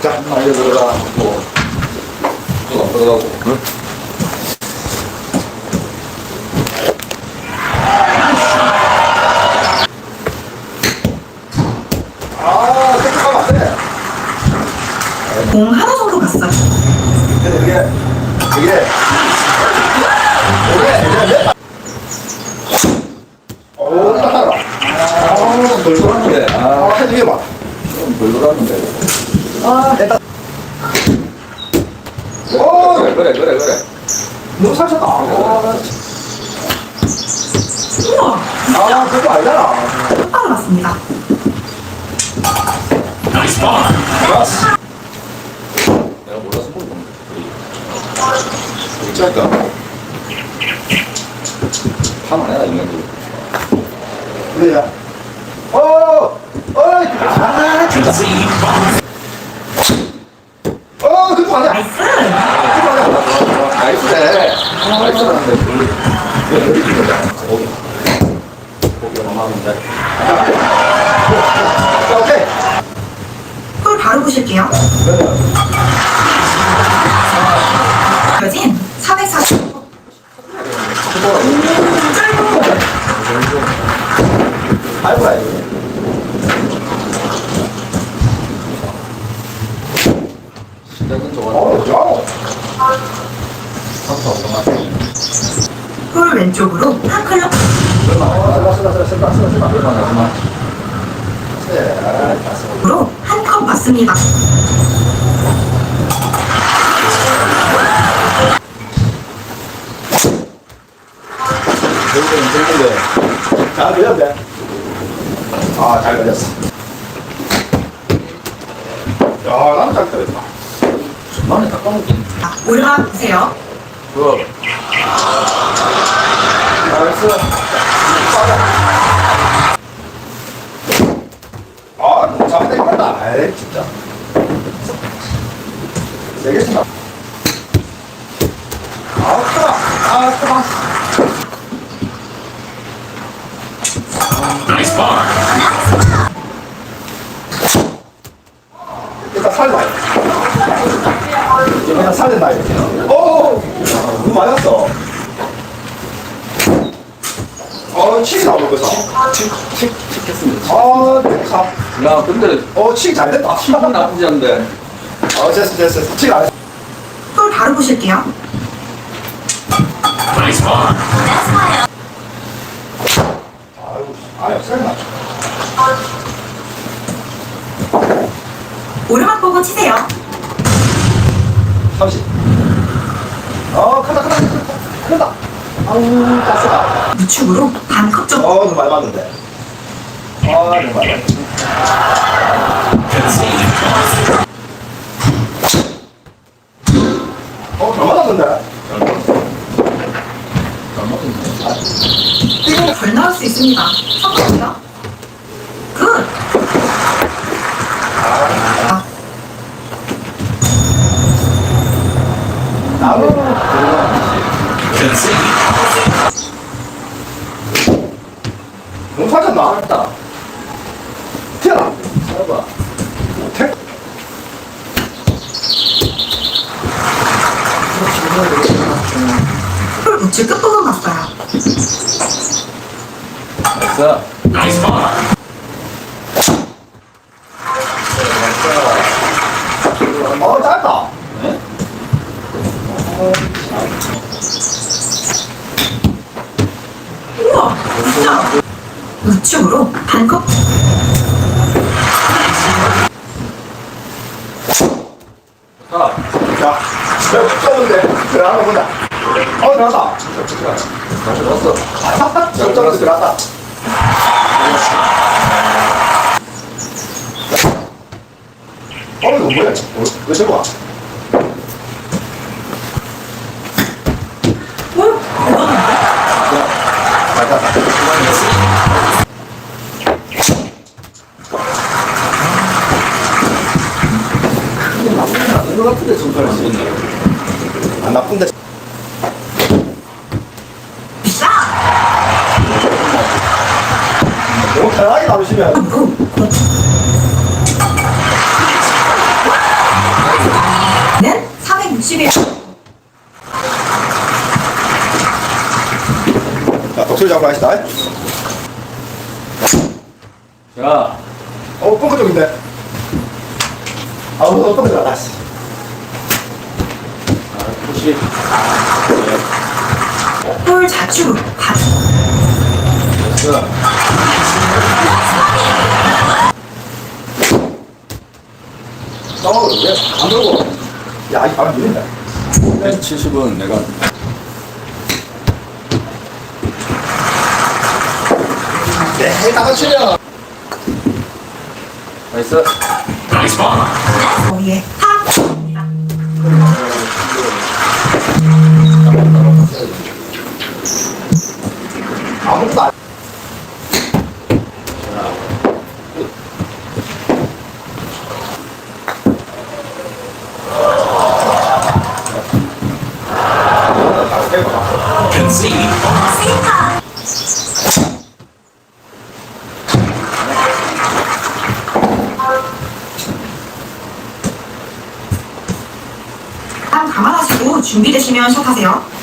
자, 많이 들어가. 뭐. 또안 들어가고. 응? 아, 택배가 맞네. 공 하나 정도 갔어요. 근데 그게, 그게, 그게, 오, 따라. 아, 덜 돌았는데. 아, 아, 이게 막. 좀덜 돌았는데. 아, 됐다. 오, 그래, 그래, 그래. 너무 살쪘다. 아, 우와! 아, 그거 아니잖아. 똑바로 맞습니다. 내가 몰라서 모르겠네. 어찌 할까? 파만 해라, 인간들. 그래야. 어, 어이, 아, 진짜. 어, 그거 아니야. 나이스! 그거 아니야. 나이스네. 나이스라는데, 뭘. 왜 여기 있는 거야? 고기. 고기 얼마인데? 자, 오케이. 볼 바로 보실게요. 여진 440. 알고 가야지. 시작은 좋아. 어. 상타 오토마틱. 볼 왼쪽으로 한 클럽. 으로 잘 걸렸네. 아, 잘 걸렸어. 야, 나는 잘 걸렸다. 전반에 딱 까먹긴. 자, 올라가 보세요. 그, 나이스. 아, 너무 잘되겠다 아이, 진짜. 친다. 아, 크다. 아, 크다. 일단 살려. 일단 살린다. 이거. 오! 누구 맞았어? 어, 치 나오는 거죠? 칙, 칙, 칙 했습니다. 아, 네, 참. 야, 근데, 어, 치잘 됐다. 기분 나쁘지 않은데. 어, 됐어, 됐어. 됐어. 치안 했어. 볼 바로 보실게요. 아이고, 아유, 설마. 오르막 보고 치세요. 30. 어, 크다, 크다, 크다. 크다. 아우, 가스다. 우측으로 반 컵 정도. 어, 너무 많이 맞는데. 아, 너무 많이 맞는데. 어, 잘 맞았는데. 잘 먹겠네. 그리고 덜 나올 수 있습니다. 성공이요. 굿! 아, 나무. 너무 살쪘나? 맞다. 튀어나. 살봐. 태. 볼 우측 끝부분 봤어요. 나이스. 어, 짧다. 네? 우와! 진짜! 우측으로 반 컵. 자, 좁은데 들어가나 보자. 어, 들어갔다. 저 좁은데 들어갔다. 어, 이거 뭐야? 어, 왜 저거 와? 같은데 손가락 안 아, 나쁜데. 너무 편하게 나오시면. 는자 독수리 잡으러 가시다. 야 어 뻥끗 쪽인데 아, 어, 어, 뻥끗 나갔어 씨. 푸시. 볼 좌측으로 가. 됐어. 어, 왜안 들고? 야, 이 바람 밀린다. 70은 내가 네, 다 같이요. 나이스. 거기에 탁입니다 아무 되시면 샷하세요.